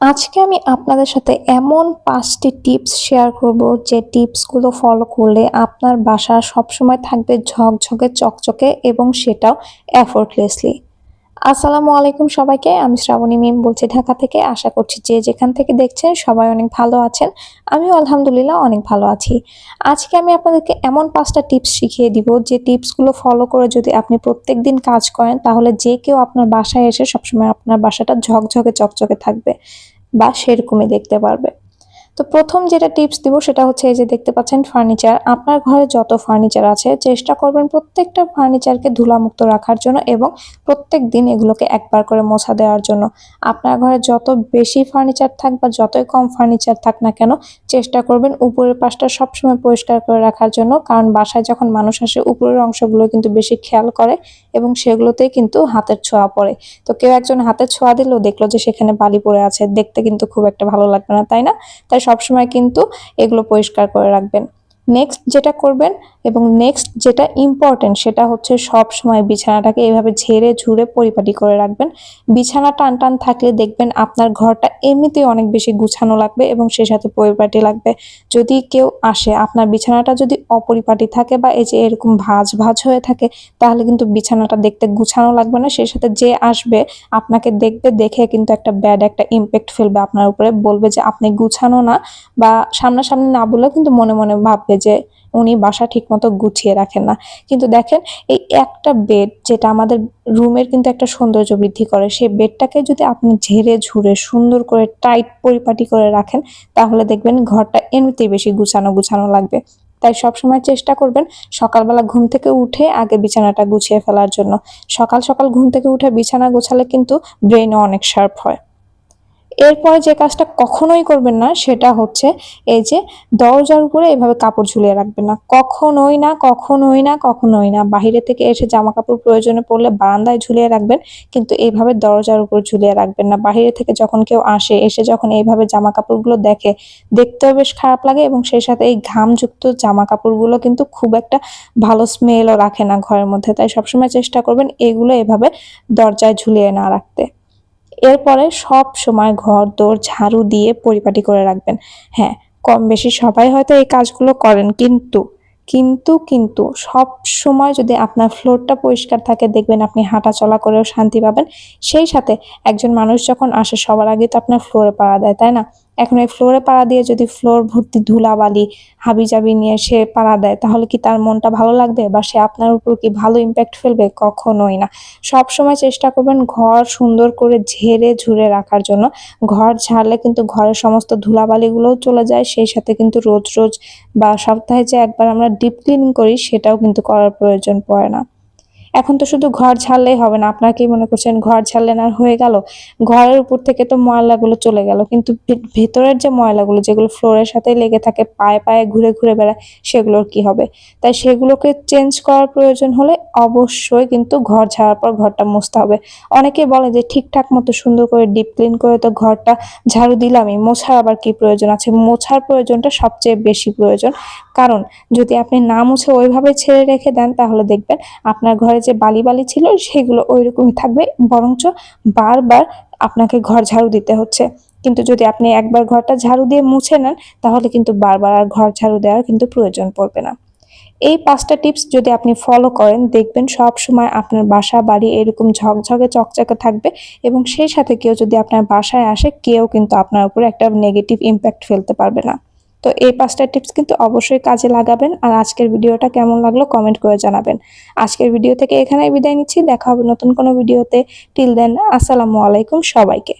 আজকে আমি আপনাদের সাথে এমন পাঁচটি টিপস শেয়ার করব যে টিপসগুলো ফলো করলে আপনার বাসা সবসময় থাকবে ঝকঝকে, চকচকে এবং সেটাও এফোর্টলেসলি আসসালামু আলাইকুম সবাইকে, আমি শ্রাবণী মিম বলছি ঢাকা থেকে। আশা করছি যে যেখান থেকে দেখছেন সবাই অনেক ভালো আছেন। আমিও আলহামদুলিল্লাহ অনেক ভালো আছি। আজকে আমি আপনাদেরকে এমন পাঁচটা টিপস শিখিয়ে দিব, যে টিপসগুলো ফলো করে যদি আপনি প্রত্যেক দিন কাজ করেন, তাহলে যে কেউ আপনার বাসায় এসে সবসময় আপনার বাসাটা ঝকঝকে চকচকে থাকবে বা সেরকমই দেখতে পারবে। তো প্রথম যেটা টিপস দিব সেটা হচ্ছে এই যে দেখতে পাচ্ছেন ফার্নিচার আপনার ঘরে যত ফার্নিচার আছে, চেষ্টা করবেন প্রত্যেকটা ফার্নিচারকে ধুলামুক্ত রাখার জন্য এবং প্রত্যেক দিন এগুলোকে একবার করে মোছা দেওয়ার জন্য। আপনার ঘরে যত বেশি ফার্নিচার থাক বা যতই কম ফার্নিচার থাক না কেন, চেষ্টা করবেন উপরের পাশটা সবসময় পরিষ্কার করে রাখার জন্য, কারণ বাসায় যখন মানুষ আসে, উপরের অংশগুলো কিন্তু বেশি খেয়াল করে এবং সেগুলোতেই কিন্তু হাতের ছোঁয়া পড়ে। তো কেউ একজন হাতের ছোঁয়া দিলেও দেখল যে সেখানে বালি পড়ে আছে, দেখতে কিন্তু খুব একটা ভালো লাগবে না, তাই না? তাই সবসময় কিন্তু এগুলো পরিষ্কার করে রাখবেন। নেক্সট যেটা করবেন এবং নেক্সট যেটা ইম্পর্টেন্ট সেটা হচ্ছে সব সময় বিছানাটাকে এভাবে ঝেড়ে ঝুড়ে পরিপাটি করে রাখবেন। বিছানা টান টান থাকলে দেখবেন আপনার ঘরটা এমনিতেই অনেক বেশি গুছানো লাগবে এবং সে সাথে পরিপাটি লাগবে। যদি কেউ আসে, আপনার বিছানাটা যদি অপরিপাটি থাকে বা এই যে এরকম ভাঁজ ভাঁজ হয়ে থাকে, তাহলে কিন্তু বিছানাটা দেখতে গুছানো লাগবে না। সে সাথে যে আসবে, আপনাকে দেখবে, দেখে কিন্তু একটা ব্যাড একটা ইম্প্যাক্ট ফেলবে আপনার উপরে। বলবে যে আপনি গুছানো না বা সামনাসামনি না বলেও কিন্তু মনে মনে ভাববে যে উনি বাসা ঠিকমতো গুছিয়ে রাখেন না। কিন্তু দেখেন, এই একটা বেড যেটা আমাদের রুমের কিন্তু একটা সৌন্দর্য বৃদ্ধি করে সেই বেডটাকে যদি আপনি ঝেড়ে ঝুড়ে সুন্দর করে টাইট পরিপাটি করে রাখেন, তাহলে দেখবেন ঘরটা এমনিতেই বেশি গুছানো গুছানো লাগবে। তাই সবসময় চেষ্টা করবেন সকালবেলা ঘুম থেকে উঠে আগে বিছানাটা গুছিয়ে ফেলার জন্য। সকাল সকাল ঘুম থেকে উঠে বিছানা গোছালে কিন্তু ব্রেনও অনেক শার্প হয়। এরপরে যে কাজটা কখনোই করবেন না, সেটা হচ্ছে এই যে দরজার উপরে এভাবে কাপড় ঝুলিয়ে রাখবেন না। কখনোই না কখনোই না কখনোই না। বাহিরে থেকে এসে জামা কাপড় প্রয়োজনে পড়লে বারান্দায় ঝুলিয়ে রাখবেন, কিন্তু এইভাবে দরজার উপর ঝুলিয়ে রাখবেন না। বাহিরে থেকে যখন কেউ আসে, এসে যখন এইভাবে জামা কাপড়গুলো দেখে, দেখতেও বেশ খারাপ লাগে এবং সেই সাথে এই ঘামযুক্ত জামা কাপড়গুলো কিন্তু খুব একটা ভালো স্মেলও রাখে না ঘরের মধ্যে। তাই সবসময় চেষ্টা করবেন এগুলো এভাবে দরজায় ঝুলিয়ে না রাখতে। এরপরে সব সময় ঘর, দোর, ঝাড়ু দিয়ে পরিপাটি করে রাখবেন। হ্যাঁ কম বেশি সবাই হয়তো এই কাজগুলো করেন, কিন্তু কিন্তু কিন্তু সব সময় যদি আপনার ফ্লোরটা পরিষ্কার থাকে, দেখবেন আপনি হাঁটা চলা করেও শান্তি পাবেন। সেই সাথে একজন মানুষ যখন আসে, সবার আগে তো আপনার ফ্লোরে পাড়া দেয়, তাই না? এখন এই ফ্লোরে পাড়া দিয়ে যদি ফ্লোর ভর্তি ধুলাবালি, হাবিজাবি নিয়ে সে পাড়া দেয়, তাহলে কি তার মনটা ভালো লাগবে? বা সে আপনার উপর কি ভালো ইম্প্যাক্ট ফেলবে? কখনোই না। সব সময় চেষ্টা করবেন ঘর সুন্দর করে ঝেড়ে ঝুড়ে রাখার জন্য। ঘর ঝাড়লে কিন্তু ঘরের সমস্ত ধুলাবালিগুলোও চলে যায়। সেই সাথে কিন্তু রোজ রোজ বা সপ্তাহে যে একবার আমরা ডিপ ক্লিনিং করি, সেটাও কিন্তু করার প্রয়োজন পড়ে না। এখন তো শুধু ঘর ঝাড়লেই হবে না। আপনারা কি মনে করছেন ঘর ঝাড়লেন আর হয়ে গেল? ঘরের উপর থেকে তো ময়লাগুলো চলে গেল। কিন্তু ভেতরের যে ময়লাগুলো, যেগুলো ফ্লোরের সাথে লেগে থাকে, পায়ে পায়ে ঘুরে ঘুরে বেড়ায়, সেগুলোর কি হবে? তাই সেগুলোকে চেঞ্জ করার প্রয়োজন হলে অবশ্যই কিন্তু ঘর ঝাড়ার পর ঘরটা মুছতে হবে। অনেকে বলে যে ঠিকঠাক মতো সুন্দর করে ডিপ ক্লিন করে তো ঘরটা ঝাড়ু দিলামই। মোছার আবার কি প্রয়োজন আছে? মোছার প্রয়োজনটা সবচেয়ে বেশি প্রয়োজন। কারণ যদি আপনি না মুছে ওইভাবে ছেড়ে রেখে দেন, তাহলে দেখবেন আপনার যে বালি বালি ছিল সেগুলো ওই রকমই থাকবে। বরঞ্চ বারবার আপনাকে ঘর ঝাড়ু দিতে হচ্ছে। কিন্তু যদি আপনি একবার ঘরটা ঝাড়ু দিয়ে মুছে নেন, তাহলে কিন্তু বারবার আর ঘর ঝাড়ু দেওয়ার কিন্তু প্রয়োজন পড়বে না। এই পাঁচটা টিপস যদি আপনি ফলো করেন, দেখবেন সব সময় আপনার বাসা, বাড়ি এরকম ঝকঝকে, চকচকে থাকবে এবং সেই সাথে কেউ যদি আপনার বাসায় আসে, কেউ কিন্তু আপনার উপরে একটা নেগেটিভ ইম্প্যাক্ট ফেলতে পারবে না। তো এই পাঁচটা টিপস কিন্তু অবশ্যই কাজে লাগাবেন। আর আজকের ভিডিওটা কেমন লাগল কমেন্ট করে জানাবেন। আজকের ভিডিও থেকে এখানেই বিদায় নিচ্ছি। দেখা হবে নতুন কোনো ভিডিওতে। টিল দেন আসসালামু আলাইকুম সবাইকে।